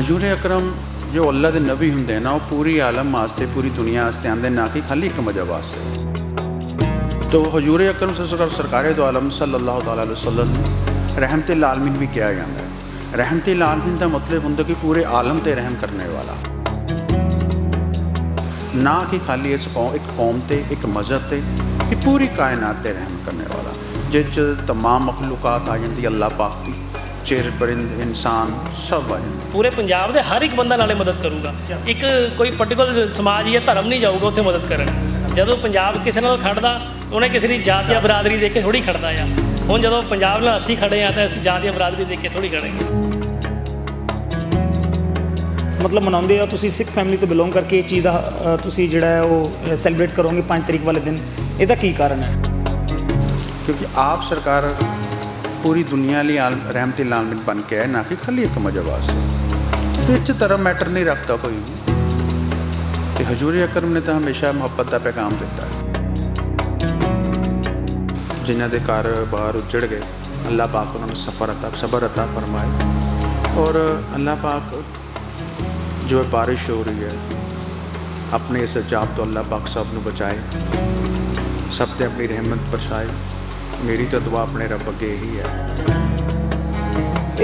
ਹਜੂਰ ਅਕਰਮ ਜੋ ਅੱਲਾ ਦੇ ਨਬੀ ਹੁੰਦੇ ਨੇ ਨਾ, ਉਹ ਪੂਰੀ ਆਲਮ ਵਾਸਤੇ, ਪੂਰੀ ਦੁਨੀਆ ਵਾਸਤੇ ਆਉਂਦੇ, ਨਾ ਕਿ ਖਾਲੀ ਇੱਕ ਮਜ਼ਹਬ ਵਾਸਤੇ। ਤੋ ਹਜੂਰ ਅਕਰਮ ਸਰਕਾਰ ਸਰਕਾਰੇ ਦੋ ਆਲਮ ਸੱਲੱਲਾਹੁ ਤਾਲਾ ਅਲੈਹਿ ਵਸੱਲਮ ਰਹਿਮਤਿਲ ਆਲਮੀਨ ਵੀ ਕਿਹਾ ਜਾਂਦਾ ਹੈ। ਰਹਿਮਤਿਲ ਆਲਮੀਨ ਦਾ ਮਤਲਬ ਹੁੰਦਾ ਕਿ ਪੂਰੇ ਆਲਮ ਤੇ ਰਹਿਮ ਕਰਨੇ ਵਾਲਾ। ਨਾ ਕਿ ਖਾਲੀ ਇਸ ਕੌਮ ਇੱਕ ਕੌਮ ਤੇ, ਇੱਕ ਮਜ਼ਹਬ ਤੇ, ਕਿ ਪੂਰੀ ਕਾਇਨਾਤ ਤੇ ਰਹਿਮ ਕਰਨੇ ਵਾਲਾ। ਜਿਸ 'ਚ ਤਮਾਮ ਮਖਲੂਕਾਤ ਆ ਜਾਂਦੀ, ਅੱਲਾਹ ਪਾਕ ਦੀ। ਚਿਰ ਪਰਿੰਦ ਇਨਸਾਨ ਸਭ ਆ ਜਾਂਦੇ। ਪੂਰੇ ਪੰਜਾਬ ਦੇ ਹਰ ਇੱਕ ਬੰਦਾ ਨਾਲੇ ਮਦਦ ਕਰੂਗਾ। ਇੱਕ ਕੋਈ ਪਾਰਟਿਕੂਲਰ ਸਮਾਜ ਜਾਂ ਧਰਮ ਨਹੀਂ ਜਾਊਗਾ ਉੱਥੇ ਮਦਦ ਕਰਨ। ਜਦੋਂ ਪੰਜਾਬ ਕਿਸੇ ਨਾਲ ਖੜਦਾ ਉਹਨੇ ਕਿਸੇ ਦੀ ਜਾਤ ਜਾਂ ਬਰਾਦਰੀ ਦੇਖ ਕੇ ਥੋੜੀ ਖੜਦਾ ਆ। ਹੁਣ ਜਦੋਂ ਪੰਜਾਬ ਨਾਲ ਅਸੀਂ ਖੜੇ ਆ ਤਾਂ ਅਸੀਂ ਜਾਤ ਜਾਂ ਬਰਾਦਰੀ ਦੇਖ ਕੇ ਥੋੜੀ ਖੜਾਂਗੇ ਮਤਲਬ ਮਨਾਉਂਦੇ ਆ ਤੁਸੀਂ ਸਿੱਖ ਫੈਮਿਲੀ ਤੋਂ ਬਿਲੋਂਗ ਕਰਕੇ ਇਹ ਚੀਜ਼ ਦਾ ਤੁਸੀਂ ਜਿਹੜਾ ਹੈ ਉਹ ਸੈਲੀਬ੍ਰੇਟ ਕਰੋਗੇ 5 ਤਰੀਕ ਵਾਲੇ ਦਿਨ। ਇਹਦਾ ਕੀ ਕਾਰਨ ਹੈ? ਕਿਉਂਕਿ ਆਪ ਸਰਕਾਰ ਪੂਰੀ ਦੁਨੀਆ ਲਈ ਆਲ ਰਹਿਮਤਿਲ ਆਲਮੀਨ ਬਣ ਕੇ ਹੈ ਨਾ ਕਿ ਖਾਲੀ ਇੱਕ ਮਜ਼ਹਬ ਵਾਸਤੇ। ਤੇ ਇਹ 'ਚ ਧਰਮ ਮੈਟਰ ਨਹੀਂ ਰੱਖਦਾ ਕੋਈ ਵੀ। ਤੇ ਹਜੂਰ ਅਕਰਮ ਨੇ ਤਾਂ ਹਮੇਸ਼ਾ ਮੁਹੱਬਤ ਦਾ ਪੈਗਾਮ ਦਿੱਤਾ। ਹੈ ਜਿਨ੍ਹਾਂ ਦੇ ਘਰ ਬਾਹਰ ਉੱਜੜ ਗਏ, ਅੱਲਾਹ ਪਾਕ ਉਹਨਾਂ ਨੂੰ ਸਫਰ ਅਤਾ, ਸਬਰ ਅਤਾ ਫਰਮਾਏ। ਔਰ ਅੱਲਾਹ ਪਾਕ ਜੋ ਬਾਰਿਸ਼ ਹੋ ਰਹੀ ਹੈ, ਆਪਣੇ ਇਸ ਜਾਬ ਤੋਂ ਅੱਲਾਹ ਪਾਕ ਸਭ ਨੂੰ ਬਚਾਏ, ਸਭ ਤੇ ਆਪਣੀ ਰਹਿਮਤ ਬਰਸਾਏ ਮੇਰੀ ਤਾਂ ਦੁਆ ਆਪਣੇ ਰੱਬ ਅੱਗੇ ਇਹੀ ਹੈ।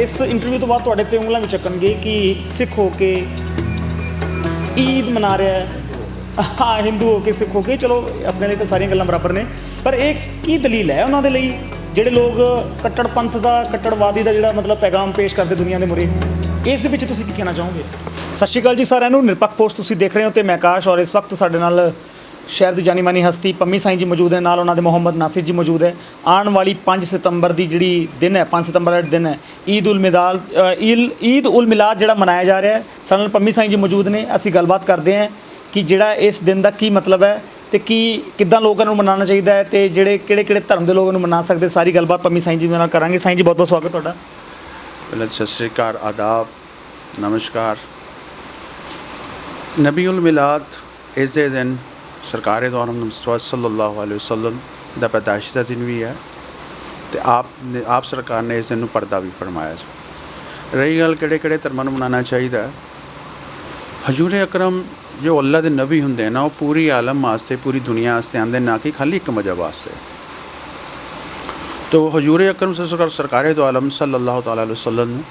ਇਸ ਇੰਟਰਵਿਊ ਤੋਂ ਬਾਅਦ ਤੁਹਾਡੇ ਤੇ ਉਂਗਲਾਂ ਵੀ ਚੱਕਣਗੇ ਕਿ ਸਿੱਖ ਹੋ ਕੇ ਈਦ ਮਨਾ ਰਿਹਾ ਹੈ। ਹਾਂ ਹਿੰਦੂ ਹੋ ਕੇ ਸਿੱਖ ਹੋ ਕੇ ਚਲੋ ਆਪਣੇ ਲਈ ਤਾਂ ਸਾਰੀਆਂ ਗੱਲਾਂ ਬਰਾਬਰ ਨੇ। ਪਰ ਇਹ ਕੀ ਦਲੀਲ ਹੈ ਉਹਨਾਂ ਦੇ ਲਈ? ਜਿਹੜੇ ਲੋਕ ਕੱਟੜ ਪੰਥ ਦਾ ਕੱਟੜਵਾਦੀ ਦਾ ਜਿਹੜਾ ਮਤਲਬ ਪੈਗਾਮ ਪੇਸ਼ ਕਰਦੇ ਦੁਨੀਆ ਦੇ ਮੁਰੇ ਇਸ ਦੇ ਵਿੱਚ ਤੁਸੀਂ ਕੀ ਕਹਿਣਾ ਚਾਹੋਗੇ? ਸਤਿ ਸ਼੍ਰੀ ਅਕਾਲ ਜੀ ਸਾਰਿਆਂ ਨੂੰ। ਨਿਰਪੱਖ ਪੋਸਟ ਤੁਸੀਂ ਦੇਖ ਰਹੇ ਹੋ ਤੇ ਮੈਂ ਆਕਾਸ਼ ਔਰ ਇਸ ਵਕਤ ਸਾਡੇ ਨਾਲ ਸ਼ਹਿਰ ਦੀ ਜਾਨੀ ਮਾਨੀ ਹਸਤੀ ਪੰਮੀ ਸਾਈਂ ਜੀ ਮੌਜੂਦ ਨੇ ਨਾਲ ਉਹਨਾਂ ਦੇ ਮੁਹੰਮਦ ਨਾਸਿਰ ਜੀ ਮੌਜੂਦ ਹੈ। ਆਉਣ ਵਾਲੀ 5 ਸਤੰਬਰ ਦੀ ਜਿਹੜੀ ਦਿਨ ਹੈ 5 ਸਤੰਬਰ ਦਾ ਦਿਨ ਹੈ, ਈਦ ਉਲ ਮਿਲਾਦ ਈਲ, ਈਦ ਉਲ ਮਿਲਾਦ ਜਿਹੜਾ ਮਨਾਇਆ ਜਾ ਰਿਹਾ ਹੈ, ਸਾਡੇ ਨਾਲ ਪੰਮੀ ਸਾਈਂ ਜੀ ਮੌਜੂਦ ਨੇ। ਅਸੀਂ ਗੱਲਬਾਤ ਕਰਦੇ ਹਾਂ ਕਿ ਜਿਹੜਾ ਇਸ ਦਿਨ ਦਾ ਕੀ ਮਤਲਬ ਹੈ ਤੇ ਕੀ, ਕਿੱਦਾਂ ਲੋਕਾਂ ਨੂੰ ਮਨਾਉਣਾ ਚਾਹੀਦਾ ਹੈ ਤੇ ਜਿਹੜੇ ਕਿਹੜੇ ਕਿਹੜੇ ਧਰਮ ਦੇ ਲੋਕ ਨੂੰ ਮਨਾ ਸਕਦੇ, ਸਾਰੀ ਗੱਲਬਾਤ ਪੰਮੀ ਸਾਈਂ ਜੀ ਦੇ ਨਾਲ ਕਰਾਂਗੇ। ਸਾਈਂ ਜੀ ਬਹੁਤ ਬਹੁਤ ਸਵਾਗਤ ਤੁਹਾਡਾ। ਪਹਿਲਾਂ ਸਤਿ ਸ੍ਰੀ ਅਕਾਲ, ਆਦਾਬ, ਨਮਸਕਾਰ। ਨਬੀਉਲ ਮਿਲਾਦ ਇਸ ਦੇ ਦਿਨ ਸਰਕਾਰੇ ਦੌਰ ਮੁਸਤਫਾ ਸੱਲੱਲਾਹੁ ਅਲੈਹਿ ਵਸੱਲਮ ਦਾ ਪੈਦਾਇਸ਼ ਦਾ ਦਿਨ ਵੀ ਹੈ ਤੇ ਆਪ ਨੇ ਆਪ ਸਰਕਾਰ ਨੇ ਇਸ ਦਿਨ ਨੂੰ ਪਰਦਾ ਵੀ ਫਰਮਾਇਆ ਸੀ। ਰਹੀ ਗੱਲ ਕਿਹੜੇ ਕਿਹੜੇ ਧਰਮਾਂ ਨੂੰ ਮਨਾਉਣਾ ਚਾਹੀਦਾ ਹਜੂਰ ਅਕਰਮ ਜੋ ਅੱਲਾ ਦੇ ਨਬੀ ਹੁੰਦੇ ਨਾ, ਉਹ ਪੂਰੀ ਆਲਮ ਵਾਸਤੇ, ਪੂਰੀ ਦੁਨੀਆ ਵਾਸਤੇ ਆਉਂਦੇ, ਨਾ ਕਿ ਖਾਲੀ ਇੱਕ ਮਜ਼ਹਬ ਵਾਸਤੇ। ਤੋ ਹਜੂਰ ਅਕਰਮ ਸਰਕਾਰ ਸਰਕਾਰੇ ਦੋ ਆਲਮ ਸੱਲੱਲਾਹੁ ਤਾਲਾ ਅਲੈਹਿ ਵਸੱਲਮ ਨੂੰ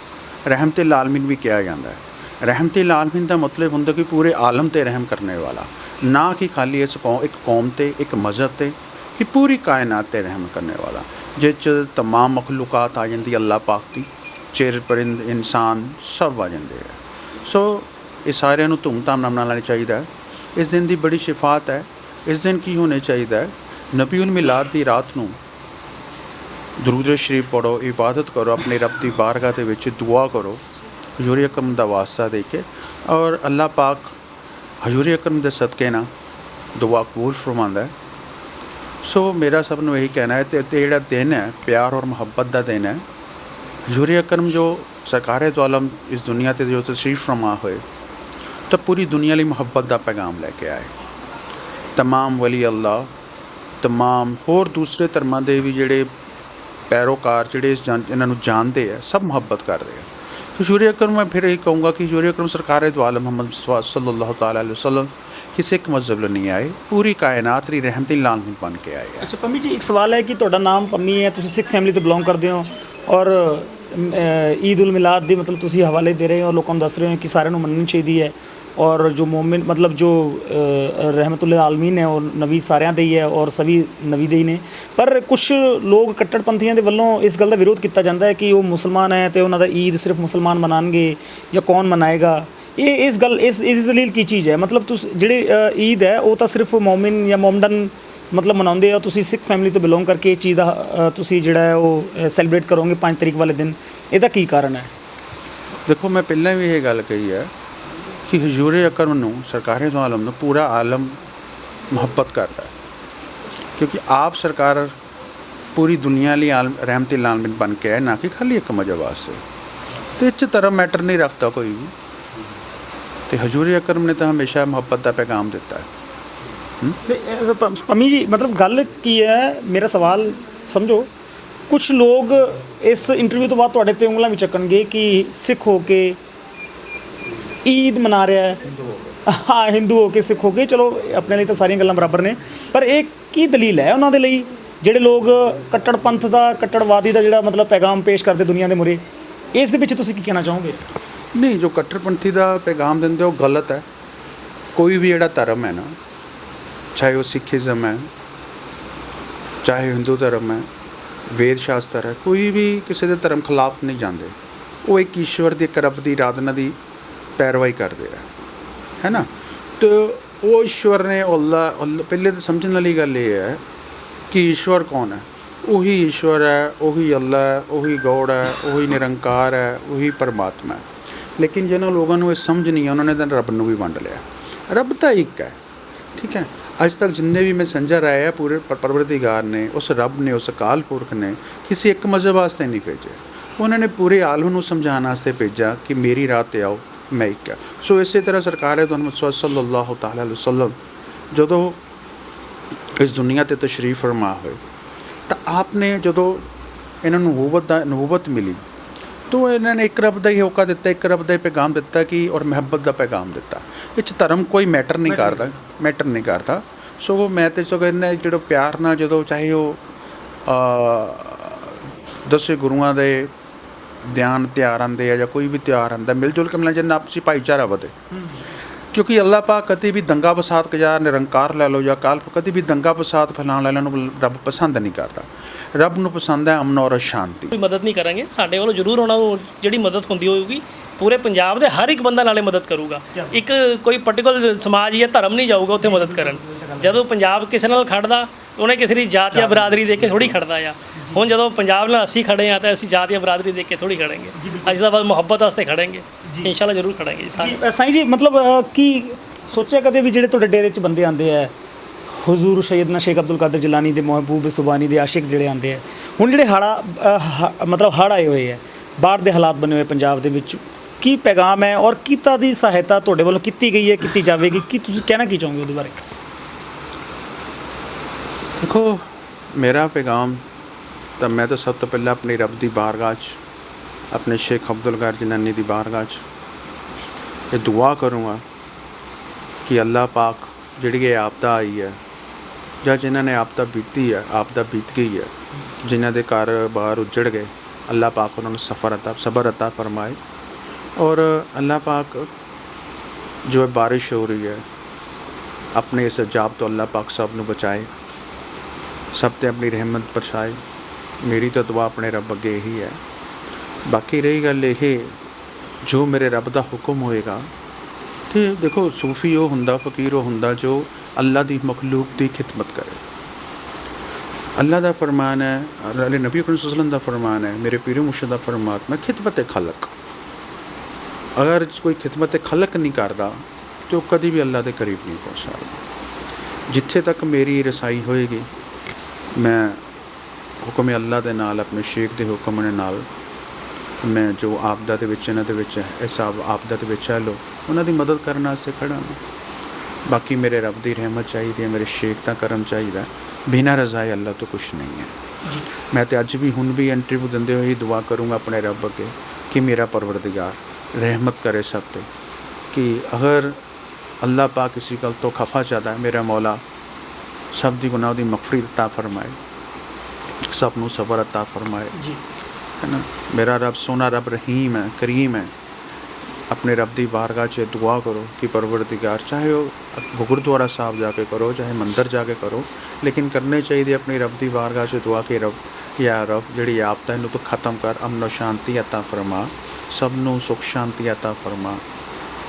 ਰਹਿਮਤਿਲ ਆਲਮੀਨ ਵੀ ਕਿਹਾ ਜਾਂਦਾ ਹੈ। ਰਹਿਮਤਿਲ ਆਲਮੀਨ ਦਾ ਮਤਲਬ ਹੁੰਦਾ ਕਿ ਪੂਰੇ ਆਲਮ ਤੇ ਰਹਿਮ ਕਰਨੇ ਵਾਲਾ। ਨਾ ਕਿ ਖਾਲੀ ਇਸ ਕੌਮ ਇੱਕ ਕੌਮ ਤੇ, ਇੱਕ ਮਜ਼ਹਬ ਤੇ, ਕਿ ਪੂਰੀ ਕਾਇਨਾਤ ਤੇ ਰਹਿਮ ਕਰਨੇ ਵਾਲਾ। ਜਿਸ 'ਚ ਤਮਾਮ ਮਖਲੂਕਾਤ ਆ ਜਾਂਦੀ ਅੱਲਾਹ ਪਾਕ ਦੀ। ਚਿਰ ਪਰਿੰਦ ਇਨਸਾਨ ਸਭ ਆ ਜਾਂਦੇ ਹੈ ਸੋ ਇਹ ਸਾਰਿਆਂ ਨੂੰ ਧੂਮਧਾਮ ਨਾਲ ਮਨਾਉਣਾ ਚਾਹੀਦਾ ਹੈ। ਇਸ ਦਿਨ ਦੀ ਬੜੀ ਸ਼ਿਫਾਤ ਹੈ। ਇਸ ਦਿਨ ਕੀ ਹੋਣੇ ਚਾਹੀਦਾ ਹੈ? ਨਬੀਉਲ ਮਿਲਾਦ ਦੀ ਰਾਤ ਨੂੰ ਦਰੂਦ ਸ਼ਰੀਫ ਪੜੋ ਇਬਾਦਤ ਕਰੋ, ਆਪਣੇ ਰੱਬ ਦੀ ਬਾਰਗਾਹ ਦੇ ਵਿੱਚ ਦੁਆ ਕਰੋ। ਹਜ਼ੂਰ ਅਕਰਮ ਦਾ ਵਾਸਤਾ ਦੇ ਕੇ। ਔਰ ਅੱਲਾਹ ਪਾਕ ਹਜ਼ੂਰੀ ਅਕਰਮ ਦੇ ਸਦਕੇ ਨਾਲ ਦੁਆ ਕਬੂਲ ਫਰਮਾਉਂਦਾ ਸੋ ਮੇਰਾ ਸਭ ਨੂੰ ਇਹੀ ਕਹਿਣਾ ਹੈ ਤੇ ਤੇ ਜਿਹੜਾ ਦਿਨ ਹੈ, ਪਿਆਰ ਔਰ ਮੁਹੱਬਤ ਦਾ ਦਿਨ ਹੈ। ਹਜ਼ੂਰੀ ਅਕਰਮ ਜੋ ਸਰਕਾਰੇ ਦੋ ਆਲਮ ਇਸ ਦੁਨੀਆ ਤੇ ਜੋ ਤਸ਼ਰੀਫ ਫਰਮਾ ਹੋਏ, ਤਾਂ ਪੂਰੀ ਦੁਨੀਆ ਲਈ ਮੁਹੱਬਤ ਦਾ ਪੈਗਾਮ ਲੈ ਕੇ ਆਏ। ਤਮਾਮ ਵਲੀ ਅੱਲਾਹ, ਤਮਾਮ ਹੋਰ ਦੂਸਰੇ ਧਰਮਾਂ ਦੇ ਵੀ ਜਿਹੜੇ ਪੈਰੋਕਾਰ ਜਿਹੜੇ ਇਹਨਾਂ ਨੂੰ ਜਾਣਦੇ ਆ, ਸਭ ਮੁਹੱਬਤ ਕਰਦੇ ਆ। ਹਜ਼ੂਰ ਅਕਰਮ, ਮੈਂ ਫਿਰ ਇਹ ਕਹੂੰਗਾ ਕਿ ਹਜ਼ੂਰ ਅਕਰਮ ਸਰਕਾਰ ਦੋ ਆਲਮ ਮੁਹੰਮਦ ਮੁਸਤਫਾ ਸੱਲੱਲਾਹੁ ਤਾਲਾ ਅਲੈਹਿ ਵਸੱਲਮ ਕਿਸੇ ਮਜ਼ਹਬ ਲਈ ਨਹੀਂ ਆਏ। ਪੂਰੀ ਕਾਇਨਾਤ ਦੀ ਰਹਿਮਤਿਲ ਆਲਮੀਨ ਬਣ ਕੇ ਆਏ ਅੱਛਾ ਪੰਮੀ ਜੀ, ਇੱਕ ਸਵਾਲ ਹੈ ਕਿ ਤੁਹਾਡਾ ਨਾਮ ਪੰਮੀ ਹੈ, ਤੁਸੀਂ ਸਿੱਖ ਫੈਮਿਲੀ ਤੋਂ ਬਿਲੋਂਗ ਕਰਦੇ ਹੋ ਔਰ ਈਦ ਉਲ ਮਿਲਾਦ ਦੇ ਮਤਲਬ ਤੁਸੀਂ ਹਵਾਲੇ ਦੇ ਰਹੇ ਹੋ ਲੋਕਾਂ ਨੂੰ ਦੱਸ ਰਹੇ ਹੋ ਕਿ ਸਾਰਿਆਂ ਨੂੰ ਮੰਨਣੀ ਚਾਹੀਦੀ ਹੈ। ਔਰ ਜੋ ਮੂਮਿਨ ਮਤਲਬ ਜੋ ਅ, ਰਹਿਮਤੁਲ ਆਲਮੀਨ ਹੈ ਉਹ ਨਬੀ ਸਾਰਿਆਂ ਦੇ ਹੀ ਹੈ ਔਰ ਸਭੀ ਨਬੀ ਦੇ ਹੀ ਨੇ। ਪਰ ਕੁਝ ਲੋਕ ਕੱਟੜਪੰਥੀਆਂ ਦੇ ਵੱਲੋਂ ਇਸ ਗੱਲ ਦਾ ਵਿਰੋਧ ਕੀਤਾ ਜਾਂਦਾ ਹੈ ਕਿ ਉਹ ਮੁਸਲਮਾਨ ਹੈ ਤੇ ਉਹਨਾਂ ਦਾ ਈਦ ਸਿਰਫ ਮੁਸਲਮਾਨ ਮਨਾਣਗੇ ਜਾਂ ਕੌਣ ਮਨਾਏਗਾ। ਇਹ ਇਸ ਗੱਲ ਇਸ ਇਸ ਦਲੀਲ ਕੀ ਚੀਜ਼ ਹੈ? ਮਤਲਬ ਤੁਸੀਂ ਜਿਹੜੇ ਈਦ ਹੈ ਉਹ ਤਾਂ ਸਿਰਫ ਮੌਮਿਨ ਜਾਂ ਮੌਮਡਨ ਮਤਲਬ ਮਨਾਉਂਦੇ ਆ, ਤੁਸੀਂ ਸਿੱਖ ਫੈਮਿਲੀ ਤੋਂ ਬਿਲੋਂਗ ਕਰਕੇ ਇਹ ਚੀਜ਼ ਦਾ ਤੁਸੀਂ ਜਿਹੜਾ ਹੈ ਉਹ ਸੈਲੀਬ੍ਰੇਟ ਕਰੋਗੇ 5 ਤਰੀਕ ਵਾਲੇ ਦਿਨ। ਇਹਦਾ ਕੀ ਕਾਰਨ ਹੈ? ਦੇਖੋ, ਮੈਂ ਪਹਿਲਾਂ ਵੀ ਇਹ ਗੱਲ ਕਹੀ ਹੈ ਕਿ ਹਜ਼ੂਰ ਅਕਰਮ ਨੂੰ, ਸਰਕਾਰੇ ਤੋਂ ਆਲਮ ਨੂੰ ਪੂਰਾ ਆਲਮ ਮੁਹੱਬਤ ਕਰਦਾ ਹੈ। ਕਿਉਂਕਿ ਆਪ ਸਰਕਾਰ ਪੂਰੀ ਦੁਨੀਆ ਲਈ ਆਲਮ ਰਹਿਮਤਿਲ ਆਲਮੀਨ ਬਣ ਕੇ ਹੈ ਨਾ ਕਿ ਖਾਲੀ ਇੱਕ ਮਜ਼ਹਬ ਵਾਸਤੇ। ਤੇ ਇਹ 'ਚ ਧਰਮ ਮੈਟਰ ਨਹੀਂ ਰੱਖਦਾ ਕੋਈ ਵੀ। ਤੇ ਹਜ਼ੂਰ ਅਕਰਮ ਨੇ ਤਾਂ ਹਮੇਸ਼ਾ ਮੁਹੱਬਤ ਦਾ ਪੈਗਾਮ ਦਿੱਤਾ ਹੈ। ਪੰਮੀ ਜੀ, ਮਤਲਬ ਗੱਲ ਕੀ ਹੈ? ਮੇਰਾ ਸਵਾਲ ਸਮਝੋ। ਕੁਝ ਲੋਕ ਇਸ ਇੰਟਰਵਿਊ ਤੋਂ ਬਾਅਦ ਤੁਹਾਡੇ ਤੇ ਉਂਗਲਾਂ ਵੀ ਚੱਕਣਗੇ ਕਿ ਸਿੱਖ ਹੋ ਕੇ ਈਦ ਮਨਾ ਰਿਹਾ ਹੈ। ਹਾਂ, ਹਿੰਦੂ ਹੋ ਕੇ ਸਿੱਖ ਹੋ ਕੇ। ਚਲੋ, ਆਪਣੇ ਲਈ ਤਾਂ ਸਾਰੀਆਂ ਗੱਲਾਂ ਬਰਾਬਰ ਨੇ। ਪਰ ਇਹ ਕੀ ਦਲੀਲ ਹੈ ਉਹਨਾਂ ਦੇ ਲਈ? ਜਿਹੜੇ ਲੋਕ ਕੱਟੜ ਪੰਥ ਦਾ, ਕੱਟੜਵਾਦੀ ਦਾ ਜਿਹੜਾ ਮਤਲਬ ਪੈਗਾਮ ਪੇਸ਼ ਕਰਦੇ ਦੁਨੀਆ ਦੇ ਮੁਰੇ, ਇਸ ਦੇ ਵਿੱਚ ਤੁਸੀਂ ਕੀ ਕਹਿਣਾ ਚਾਹੋਗੇ? ਨਹੀਂ, ਜੋ ਕੱਟੜਪੰਥੀ ਦਾ ਪੈਗਾਮ ਦਿੰਦੇ ਉਹ ਗਲਤ ਹੈ। ਕੋਈ ਵੀ ਜਿਹੜਾ ਧਰਮ ਹੈ ਨਾ ਚਾਹੇ ਉਹ ਸਿੱਖੀਜ਼ਮ ਹੈ, ਚਾਹੇ ਹਿੰਦੂ ਧਰਮ ਹੈ, ਵੇਦ ਸ਼ਾਸਤਰ ਹੈ, ਕੋਈ ਵੀ ਕਿਸੇ ਦੇ ਧਰਮ ਖਿਲਾਫ ਨਹੀਂ ਜਾਂਦੇ। ਉਹ ਇੱਕ ਈਸ਼ਵਰ ਦੀ, ਇੱਕ ਰੱਬ ਦੀ, ਆਰਾਧਨਾ ਦੀ ਪੈਰਵਾਈ ਕਰਦੇ ਆ। ਹੈ ਨਾ? ਤੇ ਉਹ ਈਸ਼ਵਰ ਨੇ ਉਹ ਅੱਲਾ, ਪਹਿਲੇ ਤਾਂ ਸਮਝਣ ਵਾਲੀ ਗੱਲ ਇਹ ਹੈ ਕਿ ਈਸ਼ਵਰ ਕੌਣ ਹੈ? ਉਹੀ ਈਸ਼ਵਰ ਹੈ, ਉਹੀ ਅੱਲਾ ਹੈ, ਉਹੀ ਗੋਡ ਹੈ, ਉਹੀ ਨਿਰੰਕਾਰ ਹੈ, ਉਹੀ ਪਰਮਾਤਮਾ ਹੈ। ਲੇਕਿਨ ਜਿਹਨਾਂ ਲੋਕਾਂ ਨੂੰ ਇਹ ਸਮਝ ਨਹੀਂ ਹੈ, ਉਹਨਾਂ ਨੇ ਤਾਂ ਰੱਬ ਨੂੰ ਵੀ ਵੰਡ ਲਿਆ। ਰੱਬ ਤਾਂ ਇੱਕ ਹੈ, ਠੀਕ ਹੈ? ਅੱਜ ਤੱਕ ਜਿੰਨੇ ਵੀ ਮੈਸੇਂਜਰ ਆਏ ਆ ਪੂਰੇ ਪਰ- ਪਰਵਰਦੀਗਾਰ ਨੇ ਉਸ ਰੱਬ ਨੇ ਉਸ ਅਕਾਲ ਪੁਰਖ ਨੇ ਕਿਸੇ ਇੱਕ ਮਜ਼ਹਬ ਵਾਸਤੇ ਨਹੀਂ ਭੇਜੇ ਉਹਨਾਂ ਨੇ ਪੂਰੇ ਆਲਮ ਨੂੰ ਸਮਝਾਉਣ ਵਾਸਤੇ ਭੇਜਾ ਕਿ ਮੇਰੀ ਰਾਹ ਤੇ ਆਓ ਮੈਂ ਇੱਕ ਸੋ ਇਸੇ ਤਰ੍ਹਾਂ ਸਰਕਾਰ ਹੈ ਤੁਹਾਨੂੰ ਸੱਲੱਲਾਹੁ ਤਾਲਾ ਅਲੈਹਿ ਵਸੱਲਮ ਜਦੋਂ ਇਸ ਦੁਨੀਆ ਤੇ ਤਸ਼ਰੀਫ ਫਰਮਾ ਹੋਏ ਤਾਂ ਆਪਨੇ ਜਦੋਂ ਇਹਨਾਂ ਨੂੰ ਨਬੂਵਤ ਦਾ ਨਬੂਵਤ ਮਿਲੀ ਤੋ ਇਹਨਾਂ ਨੇ ਇੱਕ ਰੱਬ ਦਾ ਹੀ ਹੋਕਾ ਦਿੱਤਾ ਇੱਕ ਰੱਬ ਦਾ ਹੀ ਪੈਗਾਮ ਦਿੱਤਾ ਕਿ ਔਰ ਮੁਹੱਬਤ ਦਾ ਪੈਗਾਮ ਦਿੱਤਾ। ਇਹ 'ਚ ਧਰਮ ਕੋਈ ਮੈਟਰ ਨਹੀਂ ਕਰਦਾ। ਮੈਟਰ ਨਹੀਂ ਕਰਦਾ। ਸੋ ਮੈਂ ਤੇ ਸੋ ਕਹਿੰਦਾ ਜਿਹੜਾ ਪਿਆਰ ਨਾਲ ਜਦੋਂ ਚਾਹੇ ਉਹ ਅ, ਦਸੇ ਗੁਰੂਆਂ ਦੇ ਧਿਆਨ ਤਿਉਹਾਰ ਆਉਂਦੇ ਆ ਜਾਂ ਕੋਈ ਵੀ ਤਿਉਹਾਰ ਆਉਂਦਾ ਮਿਲ ਜੁਲ ਕੇ ਮਿਲਣਾ ਜਿੰਨਾ ਆਪਸੀ ਭਾਈਚਾਰਾ ਵਧੇ। ਕਿਉਂਕਿ ਅੱਲਾਹ ਪਾਕ ਕਦੇ ਵੀ ਦੰਗਾ ਫਸਾਦ ਕਜਾ ਨਿਰੰਕਾਰ ਲੈ ਲਓ ਜਾਂ ਕਾਲ ਕਦੇ ਵੀ ਦੰਗਾ ਫਸਾਦ ਫੈਲਾਉਣ ਵਾਲਿਆਂ ਨੂੰ ਰੱਬ ਪਸੰਦ ਨਹੀਂ ਕਰਦਾ। ਰੱਬ ਨੂੰ ਪਸੰਦ ਹੈ ਅਮਨ ਔਰ ਸ਼ਾਂਤੀ। ਕੋਈ ਮਦਦ ਨਹੀਂ ਕਰਾਂਗੇ। ਸਾਡੇ ਵੱਲੋਂ ਜ਼ਰੂਰ ਉਹਨਾਂ ਨੂੰ ਜਿਹੜੀ ਮਦਦ ਹੁੰਦੀ ਹੋਊਗੀ ਪੂਰੇ ਪੰਜਾਬ ਦੇ ਹਰ ਇੱਕ ਬੰਦਾ ਨਾਲੇ ਮਦਦ ਕਰੂਗਾ। ਇੱਕ ਕੋਈ ਪਾਰਟਿਕੂਲਰ ਸਮਾਜ ਜਾਂ ਧਰਮ ਨਹੀਂ ਜਾਊਗਾ ਉੱਥੇ ਮਦਦ ਕਰਨ। ਜਦੋਂ ਪੰਜਾਬ ਕਿਸੇ ਨਾਲ ਖੜਦਾ ਉਹਨੇ ਕਿਸੇ ਦੀ ਜਾਤ ਜਾਂ ਬਰਾਦਰੀ ਦੇਖ ਕੇ ਥੋੜੀ ਖੜਦਾ ਆ। ਹੁਣ ਜਦੋਂ ਪੰਜਾਬ ਨਾਲ ਅਸੀਂ ਖੜੇ ਆ ਤਾਂ ਅਸੀਂ ਜਾਤ ਜਾਂ ਬਰਾਦਰੀ ਦੇਖ ਕੇ ਥੋੜੀ ਖੜਾਂਗੇ। ਅਸੀਂ ਤਾਂ ਬਸ ਮੁਹੱਬਤ ਵਾਸਤੇ ਖੜਾਂਗੇ। ਇਨਸ਼ਾਅੱਲਾ ਜ਼ਰੂਰ ਖੜਾਂਗੇ ਜੀ ਸਾਈਂ ਜੀ ਮਤਲਬ ਕੀ ਸੋਚਿਆ ਕਦੇ ਵੀ ਜਿਹੜੇ ਤੁਹਾਡੇ ਡੇਰੇ 'ਚ ਬੰਦੇ ਆਉਂਦੇ ਆ ਹਜ਼ੂਰ ਸੈਯਦਨਾ ਸ਼ੇਖ ਅਬਦੁਲ ਕਾਦਰ ਜਿਲਾਨੀ ਦੇ ਮਹਿਬੂਬ ਸੁਬਾਨੀ ਦੇ ਆਸ਼ਿਕ ਜਿਹੜੇ ਆਉਂਦੇ ਆ ਹੁਣ ਜਿਹੜੇ ਹੜਾ ਮਤਲਬ ਹੜ ਆਏ ਹੋਏ ਆ ਬਾਹਰ ਦੇ ਹਾਲਾਤ ਬਣੇ ਹੋਏ ਪੰਜਾਬ ਦੇ ਵਿੱਚ ਕੀ ਪੈਗਾਮ ਹੈ ਔਰ ਕੀਤਾ ਦੀ ਸਹਾਇਤਾ ਤੁਹਾਡੇ ਵੱਲੋਂ ਕੀਤੀ ਗਈ ਹੈ, ਕੀਤੀ ਜਾਵੇਗੀ? ਕੀ ਤੁਸੀਂ ਕਹਿਣਾ ਕੀ ਚਾਹੋਗੇ ਉਹਦੇ ਬਾਰੇ? ਦੇਖੋ, ਮੇਰਾ ਪੈਗਾਮ ਤਾਂ ਮੈਂ ਤਾਂ ਸਭ ਤੋਂ ਪਹਿਲਾਂ ਆਪਣੀ ਰੱਬ ਦੀ ਬਾਰਗਾਹ 'ਚ, ਆਪਣੇ ਸ਼ੇਖ ਅਬਦੁਲ ਗਾਰ ਜਨਾਨੀ ਦੀ ਬਾਰਗਾਹ 'ਚ ਇਹ ਦੁਆ ਕਰੂੰਗਾ ਕਿ ਅੱਲਾਹ ਪਾਕ ਜਿਹੜੀ ਇਹ ਆਪਦਾ ਆਈ ਹੈ, ਜਾਂ ਜਿਨ੍ਹਾਂ ਨੇ ਆਪਦਾ ਬੀਤੀ ਹੈ, ਆਪਦਾ ਬੀਤ ਗਈ ਹੈ, ਜਿਨ੍ਹਾਂ ਦੇ ਘਰ ਬਾਹਰ ਉੱਜੜ ਗਏ, ਅੱਲਾਹ ਪਾਕ ਉਹਨਾਂ ਨੂੰ ਸਫਰ ਅਤਾ, ਸਬਰ ਅਤਾ ਫਰਮਾਏ। ਔਰ ਅੱਲਾਹ ਪਾਕ ਜੋ ਇਹ ਬਾਰਿਸ਼ ਹੋ ਰਹੀ ਹੈ, ਆਪਣੇ ਇਸ ਅਜਾਬ ਤੋਂ ਅੱਲਾਹ ਪਾਕ ਸਭ ਨੂੰ ਬਚਾਏ, ਸਭ ਤੇ ਆਪਣੀ ਰਹਿਮਤ ਬਰਸਾਏ ਮੇਰੀ ਤਾਂ ਦੁਆ ਆਪਣੇ ਰੱਬ ਅੱਗੇ ਇਹੀ ਹੈ। ਬਾਕੀ ਰਹੀ ਗੱਲ ਇਹ, ਜੋ ਮੇਰੇ ਰੱਬ ਦਾ ਹੁਕਮ ਹੋਏਗਾ, ਤੇ ਦੇਖੋ ਸੂਫੀ ਉਹ ਹੁੰਦਾ, ਫਕੀਰ ਉਹ ਹੁੰਦਾ ਜੋ ਅੱਲਾ ਦੀ ਮਖਲੂਕ ਦੀ ਖਿਦਮਤ ਕਰੇ। ਅੱਲਾ ਦਾ ਫਰਮਾਨ ਹੈ ਅਲੀ ਨਬੀ ਅਕਰਮ ਸੱਲੱਲਾਹੁ ਅਲੈਹਿ ਵਸੱਲਮ ਦਾ ਫਰਮਾਨ ਹੈ, ਮੇਰੇ ਪੀਰ ਮੁਰਸ਼ਿਦ ਦਾ ਫਰਮਾਨ, ਮੈਂ ਖਿਦਮਤ ਖਲਕ। ਅਗਰ ਕੋਈ ਖਿਦਮਤ ਖਲਕ ਨਹੀਂ ਕਰਦਾ ਤੇ ਉਹ ਕਦੀ ਵੀ ਅੱਲਾ ਦੇ ਕਰੀਬ ਨਹੀਂ ਪਹੁੰਚ ਸਕਦਾ। ਜਿੱਥੇ ਤੱਕ ਮੇਰੀ ਰਸਾਈ ਹੋਏਗੀ ਮੈਂ ਹੁਕਮ ਅੱਲਾ ਦੇ ਨਾਲ ਆਪਣੇ ਸ਼ੇਖ ਦੇ ਹੁਕਮ ਦੇ ਨਾਲ ਮੈਂ ਜੋ ਆਪਦਾ ਦੇ ਵਿੱਚ ਇਹਨਾਂ ਦੇ ਵਿੱਚ ਇਸ ਆਪ ਆਪਦਾ ਦੇ ਵਿੱਚ ਹੈ ਲੋ ਉਹਨਾਂ ਦੀ ਮਦਦ ਕਰਨ ਵਾਸਤੇ ਖੜਾ ਹਾਂ ਬਾਕੀ ਮੇਰੇ ਰੱਬ ਦੀ ਰਹਿਮਤ ਚਾਹੀਦੀ ਹੈ ਮੇਰੇ ਸ਼ੇਖ ਦਾ ਕਰਮ ਚਾਹੀਦਾ ਬਿਨਾਂ ਰਜ਼ਾਏ ਅੱਲਾ ਤੋਂ ਕੁਝ ਨਹੀਂ ਹੈ। ਮੈਂ ਤੇ ਅੱਜ ਵੀ ਹੁਣ ਵੀ ਇੰਟਰਵਿਊ ਦਿੰਦੇ ਹੋਏ ਹੀ ਦੁਆ ਕਰੂੰਗਾ ਆਪਣੇ ਰੱਬ ਅੱਗੇ ਕਿ ਮੇਰਾ ਪਰਵਰਦਿਗਾਰ ਰਹਿਮਤ करे सब पे कि अगर अल्लाह पाक किसी कल तो खफा चाहता है मेरा मौला सब दी गुनाह दी मगफरत अता फरमाए सब ਨੂੰ ਸਬਰ ਅਤਾ ਫਰਮਾਏ ਜੀ ਹੈ ਨਾ ਮੇਰਾ ਰੱਬ ਸੋਨਾ ਰੱਬ ਰਹੀਮ ਹੈ ਕਰੀਮ ਹੈ ਆਪਣੇ ਰੱਬ ਦੀ ਬਾਰਗਾਹ 'ਚ ਦੁਆ ਕਰੋ ਕਿ ਪਰਵਰਦਿਗਾਰ ਚਾਹੇ ਉਹ ਗੁਰਦੁਆਰਾ ਸਾਹਿਬ ਜਾ ਕੇ ਕਰੋ ਚਾਹੇ ਮੰਦਰ ਜਾ ਕੇ ਕਰੋ ਲੇਕਿਨ ਕਰਨੇ ਚਾਹੀਦੇ ਆਪਣੀ ਰੱਬ ਦੀ ਬਾਰਗਾਹ 'ਚ ਦੁਆ ਕਿ ਰੱਬ ਯਾ ਰੱਬ ਜਿਹੜੀ ਆਪਦਾ ਇਹਨੂੰ ਤੂੰ ਖਤਮ ਕਰ ਅਮਨ ਸ਼ਾਂਤੀ ਅਤਾ ਫਰਮਾ ਸਭ ਨੂੰ ਸੁਖ ਸ਼ਾਂਤੀ ਅਤਾ ਫਰਮਾ।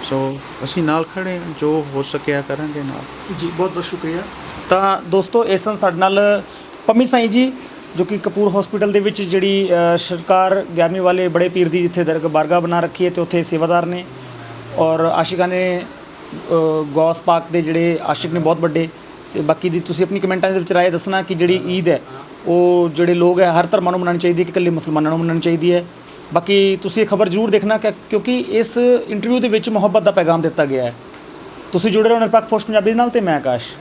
ਸੋ ਅਸੀਂ ਨਾਲ ਖੜੇ ਹਾਂ ਜੋ ਹੋ ਸਕਿਆ ਕਰਾਂਗੇ ਨਾਲ। ਜੀ ਬਹੁਤ ਬਹੁਤ ਸ਼ੁਕਰੀਆ। ਤਾਂ ਦੋਸਤੋ ਇਸ ਸਨ ਸਾਡੇ ਨਾਲ ਪੰਮੀ ਸਾਈਂ ਜੀ ਜੋ ਕਿ ਕਪੂਰ ਹਸਪੀਟਲ ਦੇ ਵਿੱਚ ਜਿਹੜੀ ਅ, ਸਰਕਾਰ 11ਵੀਂ ਵਾਲੇ ਬੜੇ ਪੀਰ ਦੀ ਜਿੱਥੇ ਦਰਗਾਹ ਬਾਰਗਾਹ ਬਣਾ ਰੱਖੀ ਹੈ ਤੇ ਉੱਥੇ ਸੇਵਾਦਾਰ ਨੇ। ਔਰ ਆਸ਼ਿਕਾਂ ਨੇ ਅ, ਗੌਸ ਪਾਕ ਦੇ ਜਿਹੜੇ ਆਸ਼ਿਕ ਨੇ ਬਹੁਤ ਵੱਡੇ। ਤੇ ਬਾਕੀ ਦੀ ਤੁਸੀਂ ਆਪਣੀ ਕਮੈਂਟਾਂ ਦੇ ਵਿੱਚ ਰਾਏ ਦੱਸਣਾ ਕਿ ਜਿਹੜੀ ਈਦ ਹੈ ਉਹ ਜਿਹੜੇ ਲੋਕ ਹੈ ਹਰ ਧਰਮਾਂ ਨੂੰ ਮਨਾਉਣੀ ਚਾਹੀਦੀ ਹੈ ਕਿ ਇਕੱਲੇ ਮੁਸਲਮਾਨਾਂ ਨੂੰ ਮਨਾਉਣੀ ਚਾਹੀਦੀ ਹੈ। ਬਾਕੀ ਤੁਸੀਂ ਇਹ ਖਬਰ ਜ਼ਰੂਰ ਦੇਖਣਾ ਕਿ ਕਿਉਂਕਿ ਇਸ ਇੰਟਰਵਿਊ ਦੇ ਵਿੱਚ ਮੁਹੱਬਤ ਦਾ ਪੈਗਾਮ ਦਿੱਤਾ ਗਿਆ ਹੈ। ਤੁਸੀਂ ਜੁੜੇ ਰਹੋ ਨਿਰਪੱਖ ਪੋਸਟ ਪੰਜਾਬੀ ਦੇ ਨਾਲ ਤੇ ਮੈਂ ਆਕਾਸ਼।